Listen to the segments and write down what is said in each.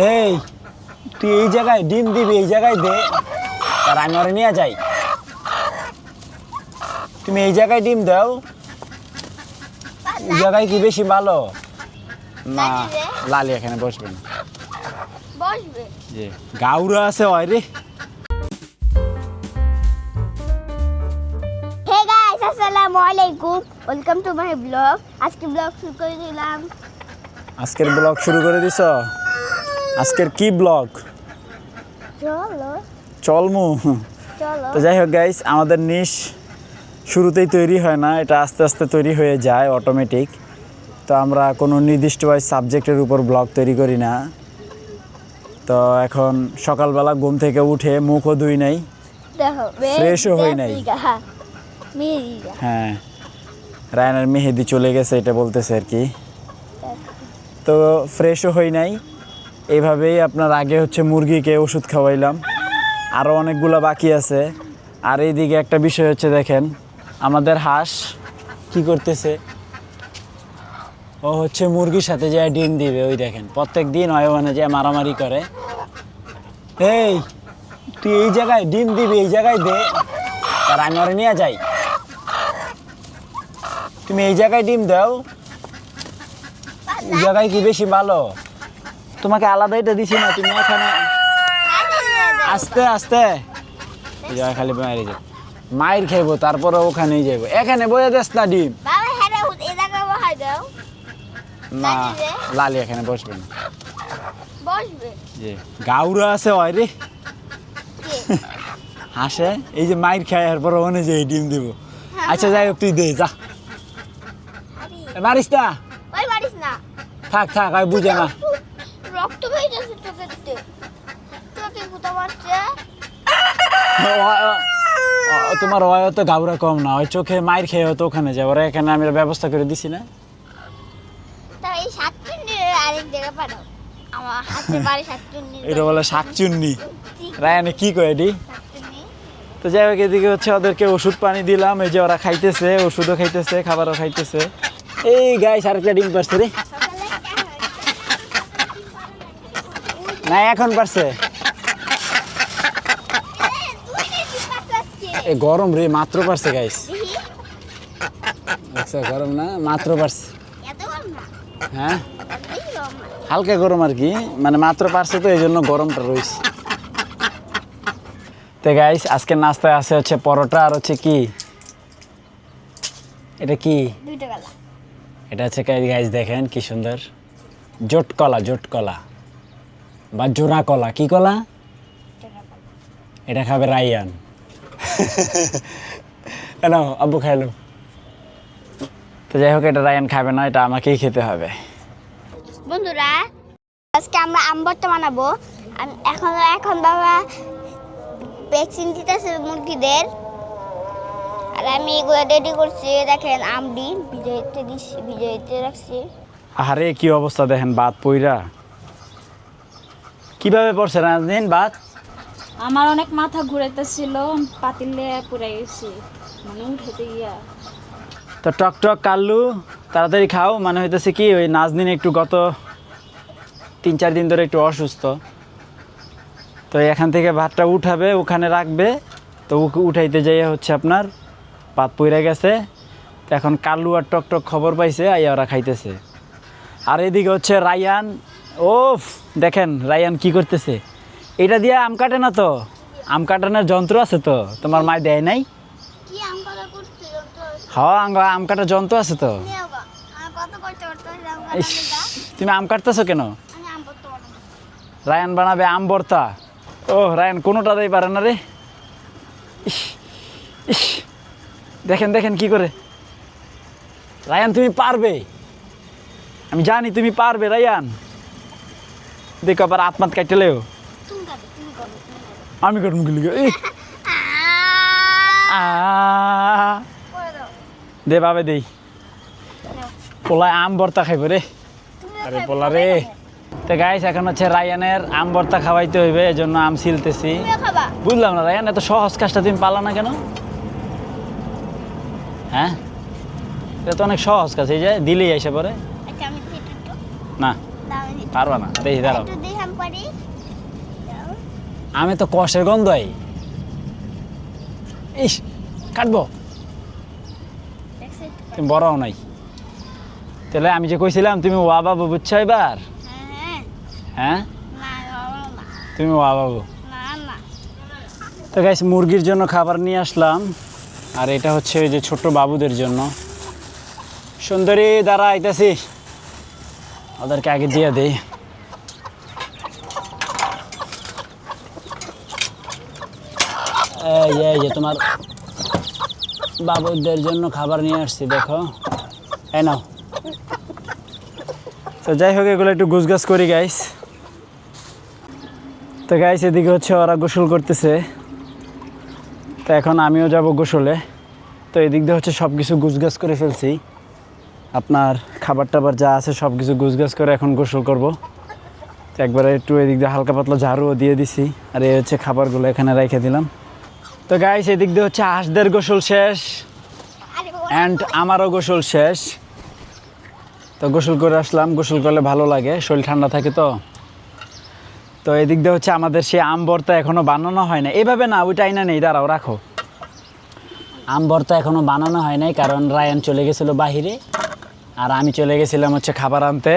এই তুই এই জায়গায় ডিম দিবি এই জায়গায় দে। আর আমি ওরে নিয়ে যাই। তুমি এই জায়গায় ডিম দাও। এই জায়গায় কি বেশি ভালো? না লালি এখানে বসবে না। বসবে? যে গাউরা আছে ওই রে। আসসালামু আলাইকুম। ওয়েলকাম টু মাই ব্লগ আজকে ব্লগ শুরু করে দিলাম। আজকের ব্লগ শুরু করে দিছ? আজকের কি ব্লগ? চলো। চলমু। চলো। তো যাই হোক গাইস আমাদের নিশ শুরুতেই তৈরি হয় না এটা আস্তে আস্তে তৈরি হয়ে যায় অটোমেটিক তো আমরা কোনো নির্দিষ্ট সাবজেক্টের উপর ব্লগ তৈরি করি না। তো এখন সকালবেলা ঘুম থেকে উঠে মুখও ধুই নাই। ফ্রেশও হই নাই। হ্যাঁ। রায়নার মেহেদি চলে গেছে এটা বলতেছে আর কি। তো ফ্রেশও হই নাই। এইভাবেই আপনার আগে হচ্ছে মুরগিকে ওষুধ খাওয়াইলাম। আরও অনেকগুলো বাকি আছে। আর এইদিকে একটা বিষয় হচ্ছে দেখেন, আমাদের হাঁস কি করতেছে? ও হচ্ছে মুরগির সাথে যে ডিম দিবে, ওই দেখেন, প্রত্যেক দিন হয় ওখানে যে মারামারি করে। এই, তুই এই জায়গায় ডিম দিবি, এই জায়গায় দে। আর আমি নিয়ে যাই। তুমি এই জায়গায় ডিম দাও। এই জায়গায় কি বেশি ভালো? তোমাকে আলাদা এটা দিছি না তুমি এখানে আস্তে আস্তে। খালি বাইরে যাও মায়ের খেবো তারপরে ওখানেই যাব এখানে বয়ে দেস না ডিম। হ্যাঁ না লালি এখানে বসবে না। গাউরা আছে ওই রে। হাসে এই যে মায়ের খায় এরপর ওখানে যে ডিম দিব। আচ্ছা যাই হোক তুই দে যা। মারিস না? থাক থাক আমি বুঝে না রক্ত বেয়ে যাচ্ছে চোখের দিকে চোখে গুতা মারছে ও- ও- ও- তোমার ওয় তো গাউরা কম না ওই চোখে মায়ের খেয়ে হতো ওখানে যাব ওরা এখানে আমি ব্যবস্থা করে দিছি না। তা এই সাতচুন্নি আরেক জায়গায় পাঠাও আমার হাতে বাড়ি সাতচুন্নি এটা বলে রায়ানে কি কয় সাতচুন্নি তো যাই হোক এদিকে হচ্ছে ওদেরকে ওষুধ পানি দিলাম এই যে ওরা খাইতেছে ওষুধও খাইতেছে খাবারও খাইতেছে। এই গাই আরেকটা ডিম পারছে রে। না এখন পারছে। এ গরম রে মাত্র পারছে গাইস আচ্ছা গরম না মাত্র পারছে। হ্যাঁ। হালকা গরম আর কি মানে মাত্র পারছে তো এই জন্য গরমটা রয়েছে। তো গাইস আজকে নাস্তায় আছে হচ্ছে পরোটা আর হচ্ছে কি? এটা কি? এটা হচ্ছে গাইস দেখেন কি সুন্দর। জোট কলা জোট কলা। বা জোড়া কলা কি কলা? এটা খাবে রাইয়ান কেন আব্বু খাইলো তো যাই হোক এটা রায়ান খাবে না এটা আমাকেই খেতে হবে। বন্ধুরা আজকে আমরা আম ভর্তা বানাবো। আম- এখন এখন বাবা ভ্যাকসিন দিতেছে মুরগিদের। আর আমি এগুলো রেডি করছি দেখেন আমডি ভিজাইতে দিচ্ছি ভিজাইতে রাখছি। আরে কি অবস্থা দেখেন বাদ পইরা। কীভাবে পড়ছে রাজদিন বাত? আমার অনেক মাথা ঘুরাইতেছিল, পাতিলে পুরে গেছি। মানে উঠাতে গিয়া। তো টক টক কাল্লু, তাড়াতাড়ি খাও মানে হইতেছে কি, ওই নাজদিন একটু গত তিন চার দিন ধরে একটু অসুস্থ। তো এখান থেকে ভাতটা উঠাবে, ওখানে রাখবে, তো ওকে উঠাইতে যাইয়া হচ্ছে আপনার পাত পইরা গেছে। তো এখন কাল্লু আর টক টক খবর পাইছে, আইয়া ওরা খাইতেছে। আর এদিকে হচ্ছে রায়ান, ওফ, দেখেন রায়ান কি করতেছে। এটা দিয়ে আম কাটে না তো? আম কাটানোর যন্ত্র আছে তো? তোমার মায় দেয় নাই? হ্যাঁ আম কাটার যন্ত্র আছে তো? তুমি আম কাটতেছো কেন? রায়ান বানাবে আম ভর্তা ও রায়ান কোনোটাতেই পারে না রে? ইস ইস। দেখেন দেখেন কি করে। রায়ান তুমি পারবে? আমি জানি তুমি পারবে রায়ান। দেখো আবার আত্মাত কাটলেও আমি কাটুন গেলি দে বাবে দেই। পোলায় আম ভর্তা খাইব রে। আরে পোলা রে। তো গাইস এখন হচ্ছে রায়ানের আম ভর্তা খাওয়াইতে হইবে এই জন্য আম ছিলতেছি। বুঝলাম না রায়ান এত সহজ কাজটা তুমি পারলা না কেন? হ্যাঁ? এটা তো অনেক সহজ কাজ এই যে দিলেই এসে পরে। আচ্ছা না পারবা না। দেখি দাঁড়াও একটু দিই আমি পারি দাও। আমি তো কষের গন্ধই। ইস কাটবো? তুমি বড়ও নাই। তাহলে আমি যে কইছিলাম তুমি ওয়া বাবু বুঝছ এবার? হ্যাঁ। হ্যাঁ? তুমি ওয়া বাবু? তো গাইস মুরগির জন্য খাবার নিয়ে আসলাম। আর এটা হচ্ছে ওই যে ছোট বাবুদের জন্য। সুন্দরী দাঁড়া আইতাছি। ওদেরকে আগে দিয়ে দেই। এই যে তোমার বাবুদের জন্য খাবার নিয়ে আসছি, দেখো। এই নাও। তো যাই হোক, এগুলো একটু গুছগাছ করি গাইস তো গাইস এদিকে হচ্ছে ওরা গোসল করতেছে। তো এখন আমিও যাব গোসলে। তো এদিক দিয়ে হচ্ছে সব কিছু গুছগাছ করে ফেলছি। আপনার খাবার টাবার যা আছে সব কিছু গুছগাছ করে এখন গোসল করব। তো একবারে একটু এদিক দিয়ে হালকা পাতলা ঝাড়ুও দিয়ে দিছি। আর এই হচ্ছে খাবারগুলো এখানে রেখে দিলাম। তো গাইস এদিক দিয়ে হচ্ছে হাঁসদের গোসল শেষ অ্যান্ড আমারও গোসল শেষ। তো গোসল করে আসলাম গোসল করলে ভালো লাগে শরীর ঠান্ডা থাকে তো। তো এদিক দিয়ে হচ্ছে আমাদের সেই আম ভর্তা এখনও বানানো হয় না এভাবে না ওইটা আইনা নেই দাঁড়াও রাখো। আম ভর্তা এখনও বানানো হয় নাই কারণ রায়ান চলে গেছিল বাহিরে আর আমি চলে গেছিলাম হচ্ছে খাবার আনতে।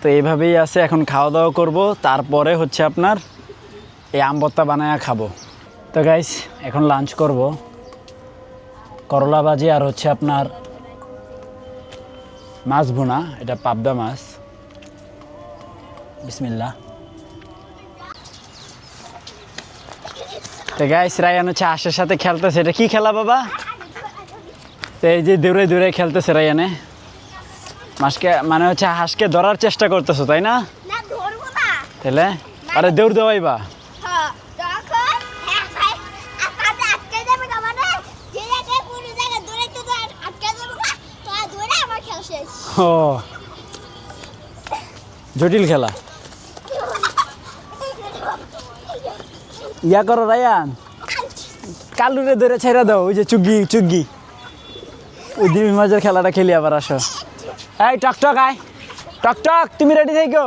তো এইভাবেই আছে এখন খাওয়া দাওয়া করব তারপরে হচ্ছে আপনার এই আম ভর্তা বানায় খাব। তো গাইস এখন লাঞ্চ করব। করলা ভাজি আর হচ্ছে আপনার মাছ ভুনা এটা পাবদা মাছ। বিসমিল্লা তো গাইস রায়ান হচ্ছে আশের সাথে খেলতেছে। এটা কি খেলা বাবা? তো এই যে দৌড়ে দৌড়ে খেলতেছে রায়ানে। মাছকে মানে হচ্ছে হাঁসকে ধরার চেষ্টা করতেছো তাই না? তাহলে? আরে দৌড় দেওয়াইবা হ্যাঁ ও। জটিল খেলা। ইয়া করো রায়ান। কালুরে ধরে ছেড়ে দাও, ওই যে চুগি চুগি ওই দিবি মাঝের খেলাটা খেলি আবার, আসো। এই, টক টক, আয়। টক টক, তুমি রেডি থেকো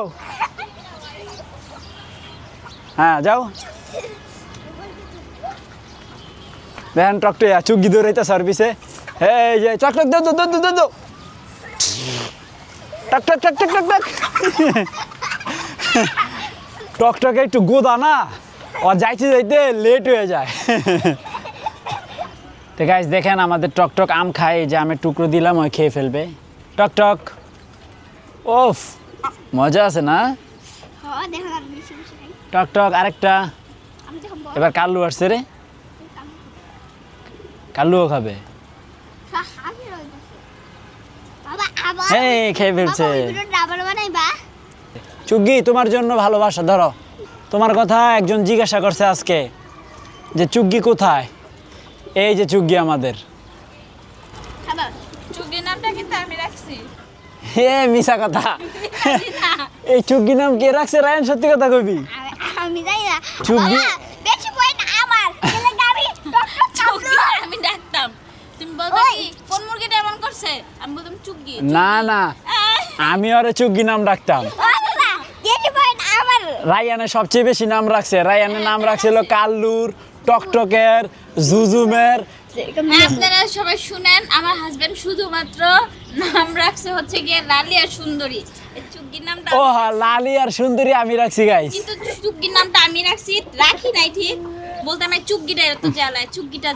হ্যাঁ যাও। দেখেন টকটে চুগি দৌড়াইতে সার্ভিসে এই যে চক টক দো দো দো দো দো। টক টক টক টক টক টক। টক টকে একটু গোদা না? ও যাইতে যাইতে লেট হয়ে যায়। তো গাইজ দেখেন আমাদের টক টক আম খায় যে আমের টুকরো দিলাম ওই খেয়ে ফেলবে। টক টক। ওফ মজা আছে না? হ্যাঁ দেখো আমি বেশি বেশি খাই টক টক আরেকটা। আমি এবার কাল্লু আসছে রে। কাল্লুও খাবে হাবি রইছে বাবা হ্যাঁ খেয়ে ফেলছে। চুগ্গি তোমার জন্য ভালোবাসা ধরো। তোমার কথা একজন জিজ্ঞাসা করছে আজকে যে চুগ্গি কোথায়? এই যে চুগ্গি আমাদের। চুগি হে মিশা কথা। এই চুগ্গি নাম কে রাখছে রায়ন সত্যি কথা কবি আমি- জানি না। চুগি। বাবা, বেশি পয়েন্ট আমার এলে গাবি ডক্টর চুগি চাপলো আমি ডাকতাম তুমি বলতো ওই। কি কোন মুরগিটা এমন করছে আমি বলতাম চুগি না না। আমি ওরে চুগ্গি নাম রাখতাম। রায়ানের সবচেয়ে বেশি নাম রাখছে। রায়ানের নাম রাখছিল কাল্লুর টকটকের জুজুমের। আপনারা সবাই শুনেন আমার হাজবেন্ড শুধুমাত্র নাম রাখছে হচ্ছে গিয়ে লালি আর সুন্দরী। ও হ্যাঁ, লালি আর সুন্দরী আমি রাখছি গাইস কিন্তু চুগ্গির নামটা আমি রাখছি রাখি নাই ঠিক? বলতে আমি এত জ্বালায়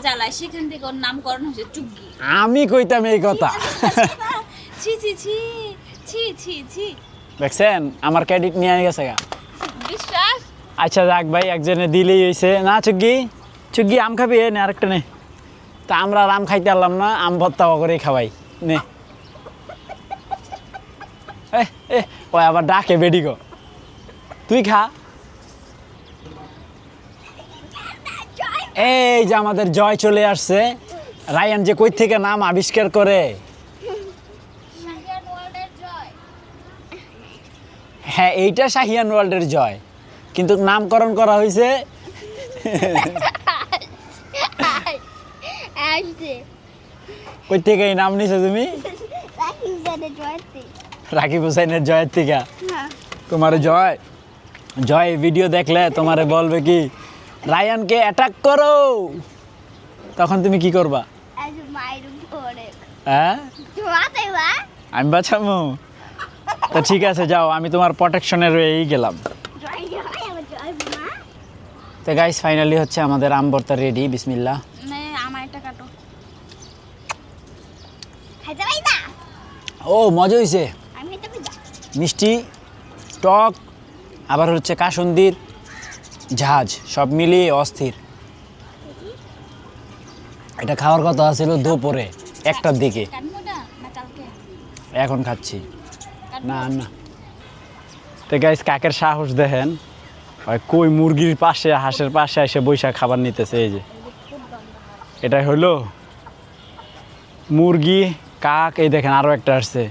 জ্বালায় সেখান থেকে ওর নামকরণ হয়েছে আমি কইতাম এই কথা। ছি ছি ছি ছি ছি ছি। দেখছেন? আমার ক্রেডিট নিয়ে গেছে গা। বিশ্বাস? আচ্ছা যাক ভাই একজনে দিলেই হয়েছে না চুগ্গি? চুগ্গি আম খাবি? এ নে আরেকটা নে। তা আমরা আর আম খাইতে পারলাম না আম ভর্তা করে খাওয়াই। নে। এ এ ওই আবার ডাকে বেডি গো। তুই খা। এই যে আমাদের জয় চলে আসছে। রায়ান যে কই থেকে নাম আবিষ্কার করে? হ্যাঁ এইটা শাহিয়ান ওয়ার্ল্ডের জয়। কিন্তু নামকরণ করা হয়েছে? কই থেকে এই নাম নিছো তুমি? রাকিব হুসাইনের জয়ের থেকে। হ্যাঁ। তোমার জয়? জয় ভিডিও দেখলে তোমারে বলবে কি রায়ানকে অ্যাটাক করো। তখন তুমি কি করবা? হ্যাঁ? আমি বাঁচাবো তো ঠিক আছে যাও আমি তোমার প্রোটেকশনে রয়েই গেলাম। তো গাইস ফাইনালি হচ্ছে আমাদের আম ভর্তা রেডি বিসমিল্লা ও মজা হয়েছে মিষ্টি টক আবার হচ্ছে কাসন্দির। ঝাঁজ, সব মিলিয়ে অস্থির। এটা খাওয়ার কথা ছিল দুপুরে, একটার দিকে। এখন খাচ্ছি। না না। তো গাইস কাকের সাহস দেখেন। কই মুরগির পাশে, হাঁসের পাশে এসে বৈশাখ খাবার নিতেছে, এই যে। এটা হলো মুরগি, কাক, এই দেখেন আরও একটা আসছে।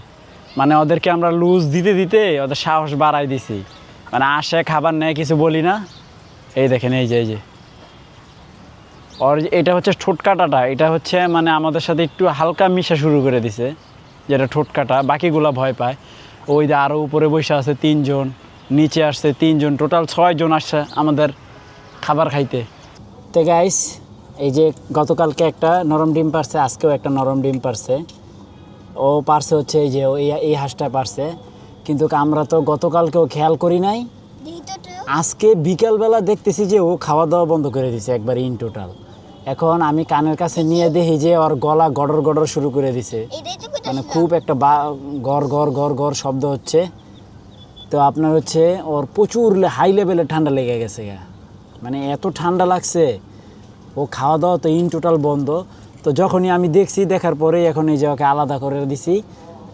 মানে ওদেরকে আমরা লুজ দিতে দিতে ওদের সাহস বাড়াই দিছি। মানে আসে, খাবার নেয়, কিছু বলি না। এই দেখেন, এই যে এই যে। ওর এটা হচ্ছে ঠোঁটকাটাটা। এটা হচ্ছে মানে আমাদের সাথে একটু হালকা মিশা শুরু করে দিছে, যেটা ঠোঁটকাটা। বাকিগুলো ভয় পায়। ওই যে আরও উপরে বসে আছে তিনজন, নিচে আসছে তিনজন, টোটাল ছয়জন আসছে আমাদের খাবার খাইতে। তো গাইস এই যে গতকালকে একটা নরম ডিম পারছে, আজকেও একটা নরম ডিম পারছে। ও পারছে হচ্ছে এই যে এই হাঁসটা পারছে। কিন্তু আমরা তো গতকালকেও খেয়াল করি নাই। আজকে বিকালবেলা দেখতেছি যে ও খাওয়া দাওয়া বন্ধ করে দিছে একবার ইন টোটাল এখন আমি কানের কাছে নিয়ে দেখি যে ওর গলা গড়র গড়র শুরু করে দিছে। মানে খুব একটা বা গড় গড় গড় গড় শব্দ হচ্ছে। তো আপনার হচ্ছে ওর প্রচুর হাই লেভেলে ঠান্ডা লেগে গেছে গা। মানে এত ঠান্ডা লাগছে ও খাওয়া দাওয়া তো ইন টোটাল বন্ধ। তো যখনই আমি দেখছি দেখার পরেই এখন এই যে ওকে আলাদা করে দিছি।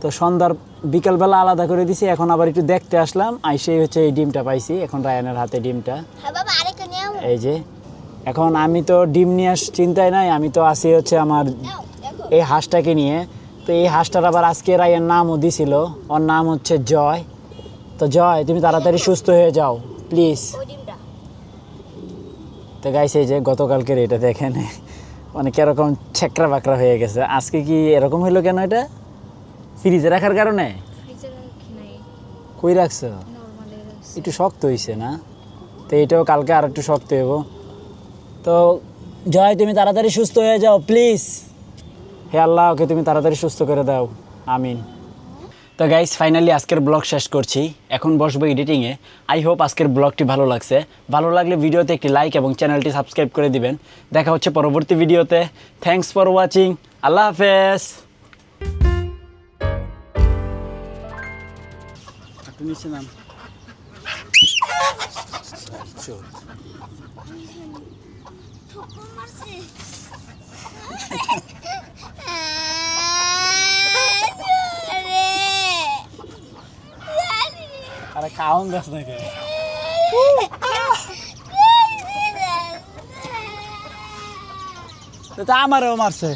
তো সন্ধ্যার বিকালবেলা আলাদা করে দিছি এখন আবার একটু দেখতে আসলাম আইসেই হচ্ছে এই ডিমটা পাইছি এখন রায়ানের হাতে ডিমটা। হ্যাঁ এই যে এখন আমি তো ডিম নিয়ে আস চিন্তায় নাই আমি তো আসি হচ্ছে আমার এই হাঁসটাকে নিয়ে। তো এই হাঁসটার আবার আজকে রায়ের নামও দিছিল ওর নাম হচ্ছে জয়। তো জয় তুমি তাড়াতাড়ি সুস্থ হয়ে যাও প্লিজ। তো গাইছে এই যে গতকালকের এটা দেখেন মানে কীরকম ছেকরা বাকরা হয়ে গেছে। আজকে কি এরকম হইল কেন এটা? ফ্রিজে রাখার কারণে? কই রাখছো? একটু শক্ত হয়েছে না? তো এটাও কালকে আর একটু শক্ত হইব। তো জয় তুমি তাড়াতাড়ি সুস্থ হয়ে যাও প্লিজ। হে আল্লাহ ওকে তুমি তাড়াতাড়ি সুস্থ করে দাও। আমিন। তো গাইস ফাইনালি আজকের ব্লগ শেষ করছি। এখন বসবো এডিটিংয়ে আই হোপ আজকের ব্লগটি ভালো লাগছে। ভালো লাগলে ভিডিওতে একটি লাইক এবং চ্যানেলটি সাবস্ক্রাইব করে দিবেন। দেখা হচ্ছে পরবর্তী ভিডিওতে থ্যাঙ্কস ফর ওয়াচিং আল্লাহ হাফেজ। নিচে নাম আরে কাউন দাস নাকি? আমারও মারছে।